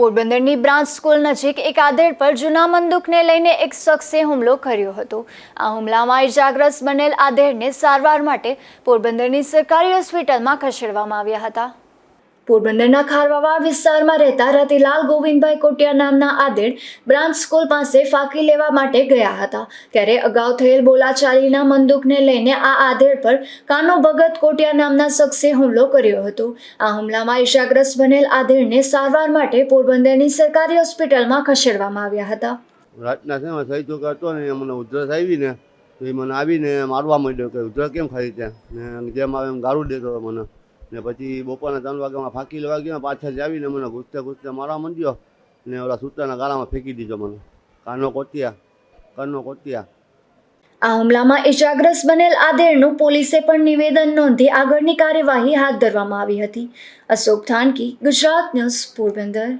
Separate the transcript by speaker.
Speaker 1: પોરબંદરની branch school નજીક એક આધેડ પર જૂના બંદૂકને લઈને એક શખ્સે હુમલો કર્યો હતો. આ હુમલામાં ઇજાગ્રસ્ત બનેલ આધેડને સારવાર માટે પોરબંદરની સરકારી હોસ્પિટલમાં ખસેડવામાં આવ્યા હતા. પોરબંદરના ખારવાવા વિસ્તારમાં રહેતા રતિલાલ ગોવિંદભાઈ કોટિયા નામના આદેડ બ્રાન્ચ સ્કૂલ પાસે ફાંકી લેવા માટે ગયા હતા. ત્યારે અગાઉ થયેલ બોલાચાલીના બંદૂકને લઈને આ આધેડ પર કાનો ભગત કોટિયા નામના શખ્સે હુમલો કર્યો હતો. આ હુમલામાં ઈશાગ્રસ્ત બનેલ આધેડને સારવાર માટે પોરબંદરની સરકારી હોસ્પિટલમાં ખસેડવામાં આવ્યા હતા.
Speaker 2: રાતના સમય થઈ ચોક હતો ને મને ઉધરસ આવી ને તો એ મને આવીને મારવા માંડ્યો કે ઉધરસ કેમ ખાઈ ત્યાં? ને જેમ આવે એમ ગાળું દેતો મને. ને પછી બપોરના ત્રણ વાગ્યામાં ફાંકી લેવા ગયો પાછળ આવીને મને ઘૂસતે ઘૂસતે મારવા માંડ્યો ને ઓલા સૂતાના ગાળામાં ફેંકી દીધો મને. કાનો કોટિયા કાનો કોટિયા.
Speaker 1: આ હુમલામાં ઇજાગ્રસ્ત બનેલ આદેરનું પોલીસે પણ નિવેદન નોંધી આગળની કાર્યવાહી હાથ ધરવામાં આવી હતી. અશોક થાનકી, ગુજરાત ન્યૂઝ, પોરબંદર.